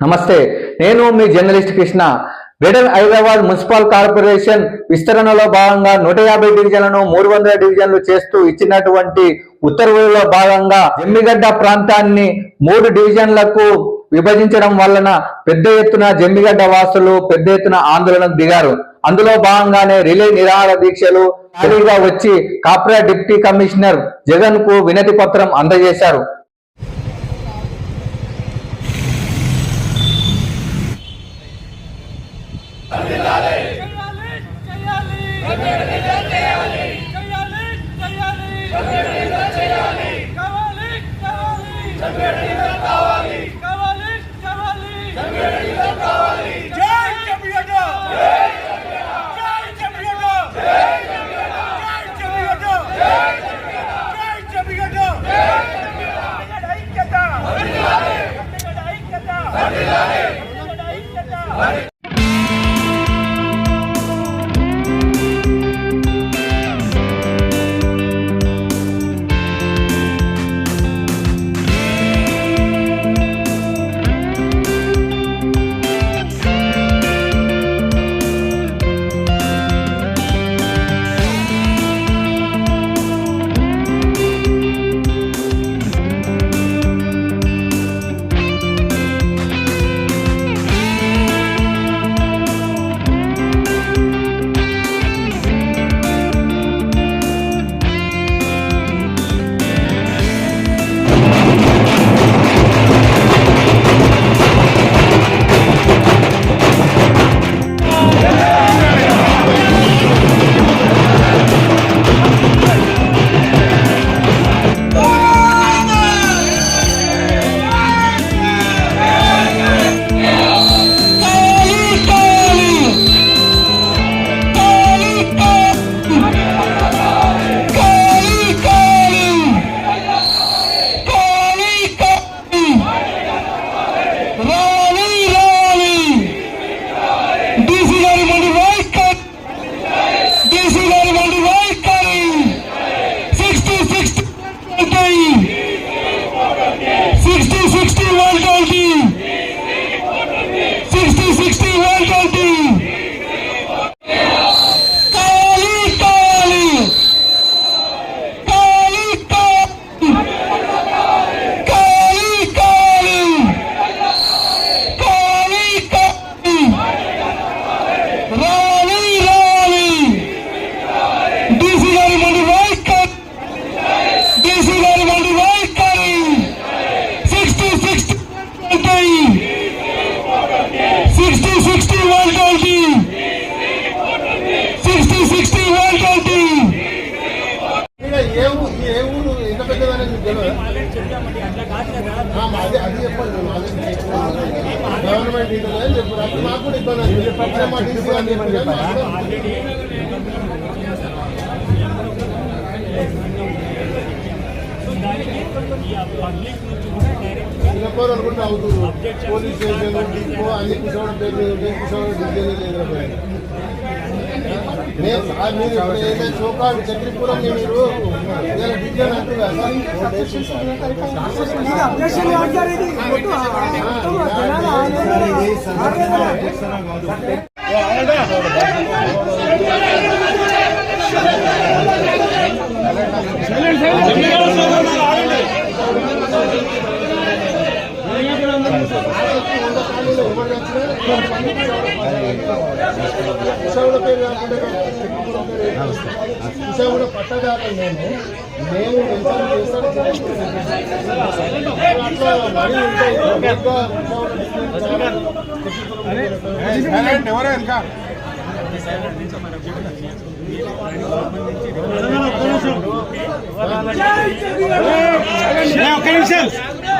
నమస్తే నేను మీ journalist Krishna. Greater Hyderabad municipal corporation విస్తరణలో భాగంగా నూట యాభై డివిజన్లను మూడు వందల డివిజన్లు చేస్తూ ఇచ్చినటువంటి ఉత్తర్వులలో భాగంగా జమ్మిగడ్డ ప్రాంతాన్ని మూడు డివిజన్లకు విభజించడం వలన పెద్ద ఎత్తున జమ్మిగడ్డ వాసులు పెద్ద ఎత్తున ఆందోళనకు దిగారు. అందులో భాగంగానే రిలే నిరాహార దీక్షలు ఖాళీగా వచ్చి కాప్రా డిప్యూటీ కమిషనర్ జగన్కు వినతి పత్రం అందజేశారు. Yeah. చిన్నపోరు అనుకుంటే అవుతుంది పోలీస్ స్టేషన్ డిపో అన్ని కుసోడ పేరు డిగ్రీ లేదు మీరు ఏదైతే చక్రీపురం మీరు డిగ్రీ అంటున్నారు విశాఖ పేరు మేము వ్యవసాయం ఎవరో ఇంకా ఒక్క నిమిషం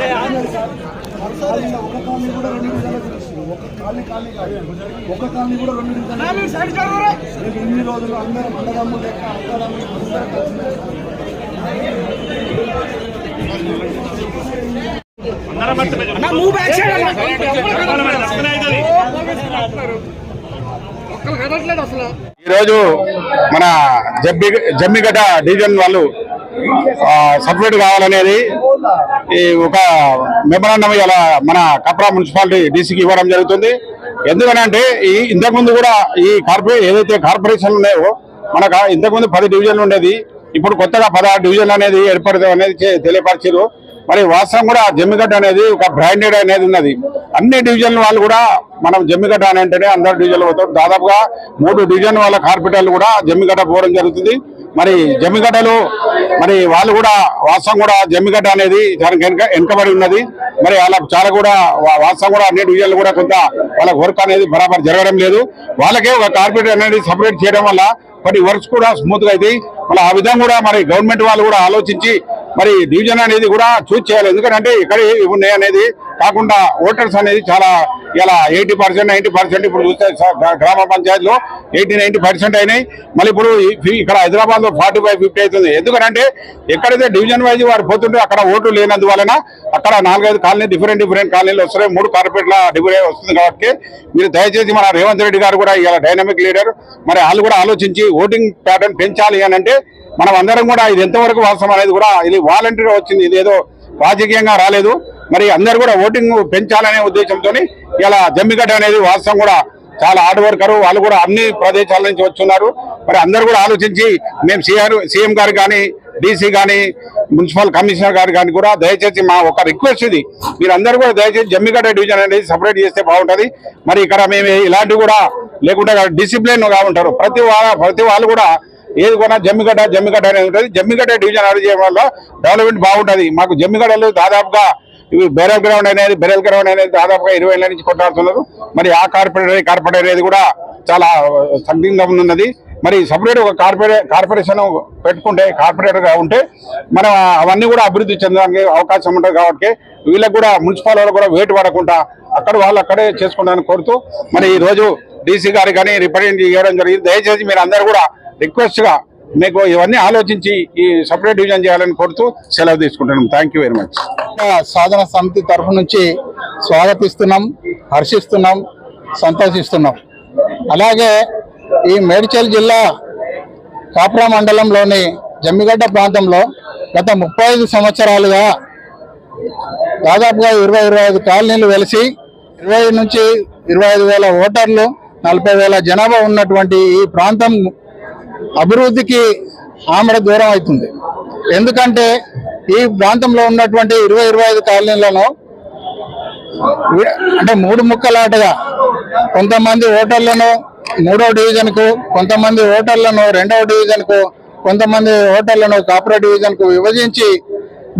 ఒక కాలనీ తీసుకోవాలి ప్లీజ్ ఒక కాలనీ కూడా రెండు రేపు ఇన్ని రోజులు అందరం అన్నదమ్ములు లెక్క అందరం ఈరోజు మన జబ్బి జమ్మిగడ్డ డివిజన్ వాళ్ళు సపరేట్ కావాలనేది ఈ ఒక మెమరాండం ఇలా మన కప్రా మున్సిపాలిటీ డీసీకి ఇవ్వడం జరుగుతుంది. ఎందుకనంటే ఈ ఇంతకుముందు కూడా ఈ కార్పొరే ఏదైతే కార్పొరేషన్లు ఉన్నాయో మనకు ఇంతకుముందు పది డివిజన్లు ఉండేది. ఇప్పుడు కొత్తగా పదహారు డివిజన్లు అనేది ఏర్పడదాం అనేది చే- తెలియపరిచారు మరి వాస్తవం కూడా జమ్మిగడ్డ అనేది ఒక బ్రాండెడ్ అనేది ఉన్నది. అన్ని డివిజన్ల వాళ్ళు కూడా మనం జమ్మిగడ్డ అని అంటేనే అందరు డివిజన్లు పోతారు. దాదాపుగా మూడు డివిజన్ వాళ్ళ కార్పొరేటర్లు కూడా జమ్మిగడ్డ పోవడం జరుగుతుంది. మరి జమ్మిగడ్డలు మరి వాళ్ళు కూడా వాస్తవం కూడా జమ్మిగడ్డ అనేది దానికి వెనక వెనుకబడి ఉన్నది. మరి వాళ్ళ చాలా కూడా వాస్తవం కూడా అన్ని డివిజన్లు కూడా కొంత వాళ్ళ వర్క్ అనేది బరాబర్ జరగడం లేదు. వాళ్ళకే ఒక కార్పొరేటర్ అనేది సపరేట్ చేయడం వల్ల మరి వర్క్స్ కూడా స్మూత్గా అయితే మళ్ళీ ఆ విధంగా కూడా మరి గవర్నమెంట్ వాళ్ళు కూడా ఆలోచించి మరి డివిజన్ అనేది కూడా చూస్ చేయాలి. ఎందుకంటే ఇక్కడ ఉన్నాయి అనేది కాకుండా ఓటర్స్ అనేది చాలా ఇలా ఎయిటీ పర్సెంట్ నైంటీ పర్సెంట్ ఇప్పుడు చూస్తే గ్రామ పంచాయతీలో ఎయిటీ నైంటీ పర్సెంట్ అయినాయి. మళ్ళీ ఇప్పుడు ఇక్కడ హైదరాబాద్లో ఫార్టీ ఫైవ్ ఫిఫ్టీ అవుతుంది. ఎందుకంటే ఎక్కడైతే డివిజన్ వైజ్ వారు పోతుంటే అక్కడ ఓట్లు లేనందువలన అక్కడ నాలుగైదు కాలనీ డిఫరెంట్ డిఫరెంట్ కాలనీలు వస్తున్నాయి. మూడు కార్పొరేట్ల డిఫరెంట్ వస్తుంది కాబట్టి మీరు దయచేసి మన రేవంత్ రెడ్డి గారు కూడా ఇలా డైనమిక్ లీడర్ మరి వాళ్ళు కూడా ఆలోచించి ఓటింగ్ ప్యాటర్న్ పెంచాలి అని అంటే మనం అందరం కూడా ఇది ఎంతవరకు వాస్తవం అనేది కూడా ఇది వాలంటీర్ వచ్చింది. ఇది ఏదో రాజకీయంగా రాలేదు. మరి అందరు కూడా ఓటింగ్ పెంచాలనే ఉద్దేశంతో ఇలా జమ్మిగడ్డ అనేది వాస్తవం కూడా చాలా హార్డ్ వర్కర్ వాళ్ళు కూడా అన్ని ప్రదేశాల నుంచి వచ్చున్నారు మరి అందరు కూడా ఆలోచించి మేము సీఆర్ సీఎం గారు కానీ డీసీ కానీ మున్సిపల్ కమిషనర్ గారు కానీ కూడా దయచేసి మా ఒక రిక్వెస్ట్ ఇది. మీరందరూ కూడా దయచేసి జమ్మిగడ్డ డివిజన్ అనేది సపరేట్ చేస్తే బాగుంటుంది. మరి ఇక్కడ మేము ఇలాంటివి కూడా లేకుంటే డిసిప్లిన్గా ఉంటారు. ప్రతి వాళ్ళ ప్రతి వాళ్ళు కూడా ఏది కొన్నా జమ్మిగడ్డ జమ్మిగడ్డ అనేది ఉంటుంది. జమ్మిగడ్డ డివిజన్ అనేది చేయడం వల్ల డెవలప్మెంట్ బాగుంటుంది. మాకు జమ్మిగడ్డలు దాదాపుగా ఇవి బెరల్ గ్రౌండ్ అనేది బెరల్ గ్రౌండ్ అనేది దాదాపుగా ఇరవై ఏళ్ళ నుంచి కొట్లాడుతున్నారు. మరి ఆ కార్పొరేటర్ కార్పొరేటర్ అనేది కూడా చాలా సందిగ్ధంగా ఉన్నది. మరి సపరేట్ ఒక కార్పొరే కార్పొరేషన్ పెట్టుకుంటే కార్పొరేటర్గా ఉంటే మనం అవన్నీ కూడా అభివృద్ధి చెందడానికి అవకాశం ఉంటుంది కాబట్టి వీళ్ళకి కూడా మున్సిపల్ వాళ్ళు కూడా వేటు పడకుండా అక్కడ వాళ్ళు అక్కడే చేసుకుంటారని కోరుతూ మరి ఈరోజు డీసీ గారు కానీ రిప్రజెంట్ చేయడం జరిగింది. దయచేసి మీరు అందరూ కూడా రిక్వెస్ట్గా మీకు ఇవన్నీ ఆలోచించి ఈ సపరేట్ డివిజన్ చేయాలని కోరుతూ సెలవు తీసుకుంటున్నాం. థ్యాంక్ యూ వెరీ మచ్ సాధన సమితి తరఫు నుంచి స్వాగతిస్తున్నాం హర్షిస్తున్నాం సంతోషిస్తున్నాం. అలాగే ఈ మేడ్చల్ జిల్లా కాప్రా మండలంలోని జమ్మిగడ్డ ప్రాంతంలో గత ముప్పై ఐదు సంవత్సరాలుగా దాదాపుగా ఇరవై ఇరవై ఐదు కాలనీలు వెలిసి ఇరవై నుంచి ఇరవై ఐదు వేల ఓటర్లు నలభై వేల జనాభా ఉన్నటువంటి ఈ ప్రాంతం అభివృద్ధికి ఆమెడ దూరం అవుతుంది. ఎందుకంటే ఈ ప్రాంతంలో ఉన్నటువంటి ఇరవై ఇరవై ఐదు కాలనీలను అంటే మూడు ముక్కలాటగా కొంతమంది ఓటర్లను మూడో డివిజన్కు కొంతమంది ఓటర్లను రెండవ డివిజన్కు కొంతమంది ఓటర్లను కార్పొరేట్ డివిజన్కు విభజించి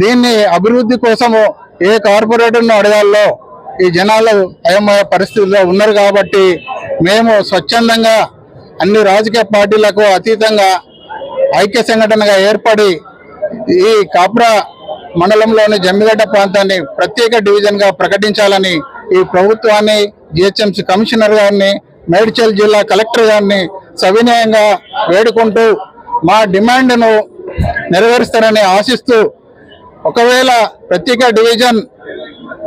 దీన్ని అభివృద్ధి కోసము ఏ కార్పొరేటర్ను అడగాలో ఈ జనాలు అయోమయ పరిస్థితుల్లో ఉన్నారు కాబట్టి మేము స్వచ్ఛందంగా అన్ని రాజకీయ పార్టీలకు అతీతంగా ఐక్య సంఘటనగా ఏర్పడి ఈ కాప్రా మండలంలోని జమ్మిగడ్డ ప్రాంతాన్ని ప్రత్యేక డివిజన్గా ప్రకటించాలని ఈ ప్రభుత్వాన్ని జిహెచ్ఎంసీ కమిషనర్ గారిని మేడ్చల్ జిల్లా కలెక్టర్ గారిని సవినయంగా వేడుకుంటూ మా డిమాండ్ను నెరవేరుస్తారని ఆశిస్తూ ఒకవేళ ప్రత్యేక డివిజన్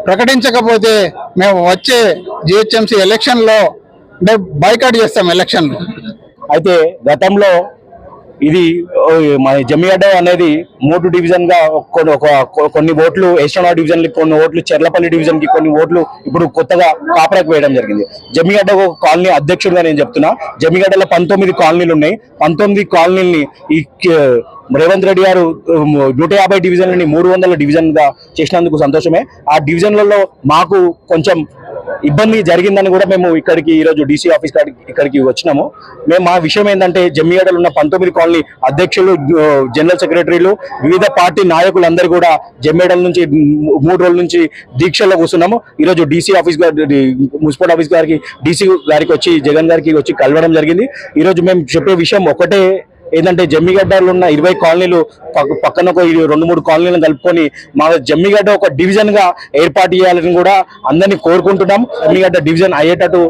ప్రకటించకపోతే మేము వచ్చే జిహెచ్ఎంసీ ఎలక్షన్లో అంటే బైకాట్ చేస్తాం ఎలక్షన్ అయితే గతంలో ఇది మన జమ్మిగడ్డ అనేది మూడు డివిజన్గా కొన్ని ఒక కొన్ని ఓట్లు ఏషియా డివిజన్కి కొన్ని ఓట్లు చెర్లపల్లి డివిజన్కి కొన్ని ఓట్లు ఇప్పుడు కొత్తగా కాపరాకు వేయడం జరిగింది. జమ్మిగడ్డ ఒక కాలనీ అధ్యక్షుడిగా నేను చెప్తున్నా. జమ్మిగడ్డలో పంతొమ్మిది కాలనీలు ఉన్నాయి. పంతొమ్మిది కాలనీలని ఈ రేవంత్ రెడ్డి గారు నూట యాభై డివిజన్లని మూడు వందల డివిజన్గా చేసినందుకు సంతోషమే. ఆ డివిజన్లలో మాకు కొంచెం ఇబ్బంది జరిగిందని కూడా మేము ఇక్కడికి ఈరోజు డీసీ ఆఫీస్ ఇక్కడికి వచ్చినాము. మేము మా విషయం ఏంటంటే జమ్మిగడలో ఉన్న పంతొమ్మిది కాలనీ అధ్యక్షులు జనరల్ సెక్రటరీలు వివిధ పార్టీ నాయకులందరూ కూడా జమ్మిగడల నుంచి మూడు రోజుల నుంచి దీక్షలో కూర్చున్నాము. ఈరోజు డీసీ ఆఫీస్ గారి మున్సిపల్ ఆఫీస్ గారికి డీసీ గారికి వచ్చి జగన్ గారికి వచ్చి కలవడం జరిగింది. ఈరోజు మేము చెప్పే విషయం ఒకటే ఏంటంటే జమ్మిగడ్డలో ఉన్న ఇరవై కాలనీలు పక్కన ఒక రెండు మూడు కాలనీలను కలుపుకొని మా జమ్మిగడ్డ ఒక డివిజన్గా ఏర్పాటు చేయాలని కూడా అందరినీ కోరుకుంటున్నాం. జమ్మిగడ్డ డివిజన్ అయ్యేటట్టు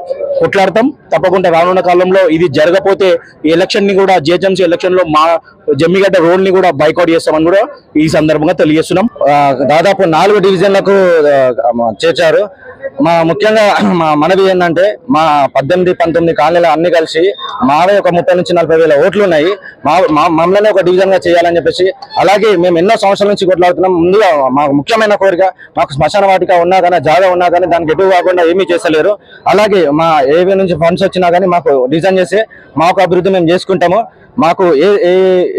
కొట్లాడతాం. తప్పకుండా రానున్న కాలంలో ఇది జరగపోతే ఈ ఎలక్షన్ని కూడా జిహెచ్ఎంసీ ఎలక్షన్లో మా జమ్మిగడ్డ రోడ్ని కూడా బైకౌట్ చేస్తామని కూడా ఈ సందర్భంగా తెలియజేస్తున్నాం. దాదాపు నాలుగు డివిజన్లకు చేర్చారు. మా ముఖ్యంగా మా మనవి ఏంటంటే మా పద్దెనిమిది పంతొమ్మిది కాలనీలు అన్ని కలిసి మావే ఒక ముప్పై నుంచి నలభై వేల ఓట్లు ఉన్నాయి. మా మమ్మల్ని ఒక డివిజన్గా చేయాలని చెప్పేసి అలాగే మేము ఎన్నో సంవత్సరాల నుంచి కొట్లాడుతున్నాం. ముందుగా మా ముఖ్యమైన కోరిక మాకు శ్మశాన వాటిక ఉన్నా కానీ జాగా ఉన్నా కానీ దానికి ఎటు కాకుండా ఏమీ చేస్తలేరు. అలాగే మా ఏవి నుంచి ఫండ్స్ వచ్చినా కానీ మాకు డిజైన్ చేసి మాకు అభివృద్ధి మేము చేసుకుంటాము. మాకు ఏ ఏ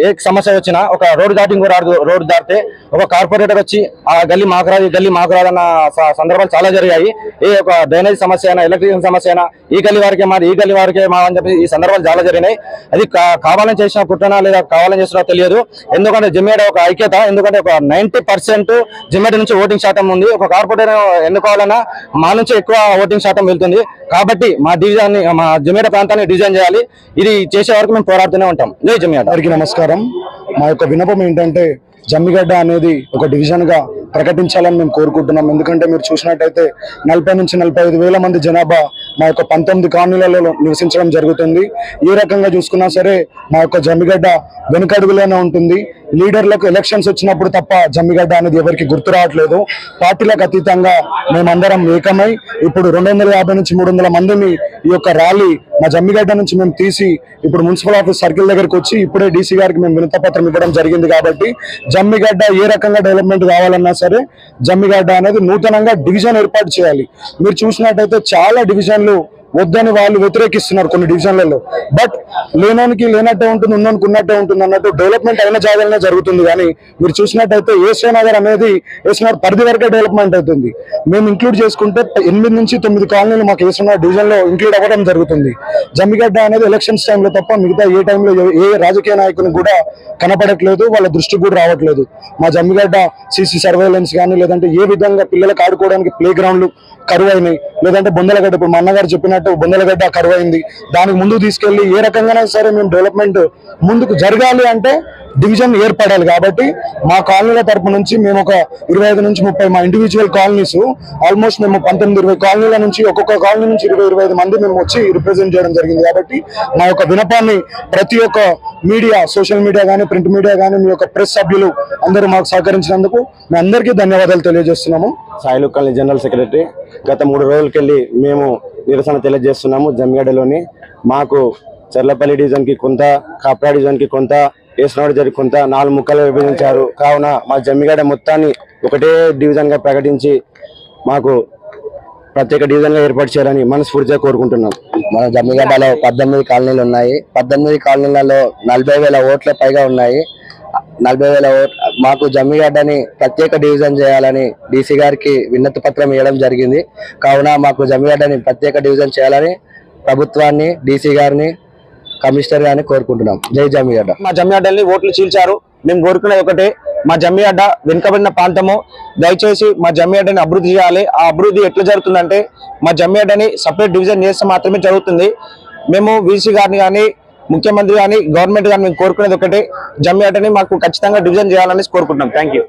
ఏ సమస్య వచ్చినా ఒక రోడ్ దాటింగ్ కూడా రోడ్ దాటితే ఒక కార్పొరేటర్ వచ్చి ఆ గల్లీ మాకు రాదు ఈ గల్లీ మాకు రాదన్న స- సందర్భాలు చాలా జరిగాయి. ఏ ఒక డ్రైనేజ్ సమస్య అయినా ఎలక్ట్రికల్ సమస్య అయినా ఈ గల్లీ వారికే మాది ఈ గల్లీ వారికే మా అని చెప్పి ఈ సందర్భాలు చాలా జరిగినాయి. అది కావాలని చేసిన పుట్టనా లేదా కావాలని చేసినా తెలియదు. ఎందుకంటే జిమ్మేడ ఒక ఐక్యత ఎందుకంటే ఒక నైన్టీ పర్సెంట్ జిమ్మేడ నుంచి ఓటింగ్ శాతం ఉంది. ఒక కార్పొరేటర్ ఎన్నుకోవాలన్నా మా నుంచి ఎక్కువ ఓటింగ్ శాతం వెళ్తుంది. కాబట్టి మా డివిజన్ మా జిమ్మేడ ప్రాంతాన్ని డిజైన్ చేయాలి. ఇది చేసే వరకు మేము పోరాడుతూనే ఉంటాం. జై జిమ్మేడ అందరికీ నమస్కారం. మా యొక్క వినపం ఏంటంటే జమ్మిగడ్డ అనేది ఒక డివిజన్గా ప్రకటించాలని మేము కోరుకుంటున్నాం. ఎందుకంటే మీరు చూసినట్టయితే నలభై నుంచి నలభై ఐదు వేల మంది జనాభా మా యొక్క పంతొమ్మిది కాలనీలలో నివసించడం జరుగుతుంది. ఏ రకంగా చూసుకున్నా సరే మా యొక్క జమ్మిగడ్డ వెనుకడుగులోనే ఉంటుంది. లీడర్లకు ఎలక్షన్స్ వచ్చినప్పుడు తప్ప జమ్మిగడ్డ అనేది ఎవరికి గుర్తు రావట్లేదు. పార్టీలకు అతీతంగా మేమందరం ఏకమై ఇప్పుడు రెండు వందల యాభై నుంచి మూడు వందల మందిని ఈ యొక్క ర్యాలీ మా జమ్మిగడ్డ నుంచి మేము తీసి ఇప్పుడు మున్సిపల్ ఆఫీస్ సర్కిల్ దగ్గరకు వచ్చి ఇప్పుడే డీసీ గారికి మేము వినతపత్రం ఇవ్వడం జరిగింది కాబట్టి జమ్మిగడ్డ ఏ రకంగా డెవలప్మెంట్ కావాలన్నా సరే జమ్మిగడ్డ అనేది నూతనంగా డివిజన్ ఏర్పాటు చేయాలి. మీరు చూసినట్టయితే చాలా డివిజన్లు వద్దని వాళ్ళు వ్యతిరేకిస్తున్నారు కొన్ని డివిజన్లలో. బట్ లేనోనికి లేనట్టే ఉంటుంది ఉన్నోనికి ఉన్నట్టే ఉంటుంది అన్నట్టు డెవలప్మెంట్ అయిన జాగాలనే జరుగుతుంది. కానీ మీరు చూసినట్టయితే ఏసీ నగర్ అనేది ఏసీ నగర్ పరిధి వరకే డెవలప్మెంట్ అవుతుంది. మేము ఇంక్లూడ్ చేసుకుంటే ఎనిమిది నుంచి తొమ్మిది కాలనీలు మాకు ఏసీ నగర్ ఇంక్లూడ్ అవ్వడం జరుగుతుంది. జమ్మిగడ్డ అనేది ఎలక్షన్స్ టైంలో తప్ప మిగతా ఏ టైంలో ఏ రాజకీయ నాయకుని కూడా కనపడట్లేదు వాళ్ళ దృష్టికి కూడా రావట్లేదు. మా జమ్మిగడ్డ సీసీ సర్వేలెన్స్ కానీ లేదంటే ఏ విధంగా పిల్లలకు ఆడుకోవడానికి ప్లే గ్రౌండ్లు కరువు అయినాయి లేదంటే బొందలగడ్డ ఇప్పుడు మా అన్నగారు చెప్పినట్టు బొందలగడ్డ కరువు అయింది దానికి ముందుకు తీసుకెళ్ళి ఏ రకంగానే సరే మేము డెవలప్మెంట్ ముందుకు జరగాలి అంటే డివిజన్ ఏర్పడాలి. కాబట్టి మా కాలనీల తరపు నుంచి మేము ఒక ఇరవై ఐదు నుంచి ముప్పై మా ఇండివిజువల్ కాలనీస్ ఆల్మోస్ట్ మేము పంతొమ్మిది ఇరవై కాలనీల నుంచి ఒక్కొక్క కాలనీ నుంచి ఇరవై ఇరవై మంది మేము వచ్చి రిప్రజెంట్ చేయడం జరిగింది. కాబట్టి మా యొక్క వినపాన్ని ప్రతి ఒక్క మీడియా సోషల్ మీడియా కానీ ప్రింట్ మీడియా కానీ మీ యొక్క ప్రెస్ సభ్యులు అందరూ మాకు సహకరించినందుకు మీ అందరికీ ధన్యవాదాలు తెలియజేస్తున్నాము. సాయిలు కాలనీ జనరల్ సెక్రటరీ గత మూడు రోజులకెళ్ళి మేము నిరసన తెలియజేస్తున్నాము జమ్మిగడ్డలోని. మాకు చర్లపల్లి డివిజన్కి కొంత కాప్రా డివిజన్కి కొంత ఏసునాడు జరిగి కొంత నాలుగు ముక్కలు విభజించారు. కావున మా జమ్మిగడ్డ మొత్తాన్ని ఒకటే డివిజన్గా ప్రకటించి మాకు ప్రత్యేక డివిజన్గా ఏర్పాటు చేయాలని మనస్ఫూర్తిగా కోరుకుంటున్నాం. మన జమ్మిగడ్డలో పద్దెనిమిది కాలనీలు ఉన్నాయి. పద్దెనిమిది కాలనీలలో నలభై వేల ఓట్ల పైగా ఉన్నాయి. నలభై వేల ఓట్ మాకు జమ్మిగడ్డని ప్రత్యేక డివిజన్ చేయాలని డీసీ గారికి విన్నతి పత్రం ఇవ్వడం జరిగింది. కావున మాకు జమ్మిగడ్డని ప్రత్యేక డివిజన్ చేయాలని ప్రభుత్వాన్ని డీసీ గారిని కమిషనర్ గారిని కోరుకుంటున్నాం. జై జమ్మిగడ్డ మా జమ్మిగడ్డల్ని ఓట్లు చీల్చారు. మేము కోరుకునేది ఒకటే మా జమ్మిగడ్డ వెనుకబడిన ప్రాంతము. దయచేసి మా జమ్మిగడ్డని అభివృద్ధి చేయాలి. ఆ అభివృద్ధి ఎట్లా జరుగుతుందంటే మా జమ్మిగడ్డని సపరేట్ డివిజన్ చేస్తే మాత్రమే జరుగుతుంది. మేము వీసీ గారిని కానీ ముఖ్యమంత్రి కానీ గవర్నమెంట్ కానీ మేము కోరుకునేది ఒకటే. జమ్మిగడ్డని మాకు ఖచ్చితంగా డివిజన్ చేయాలని కోరుకుంటున్నాం. Thank you.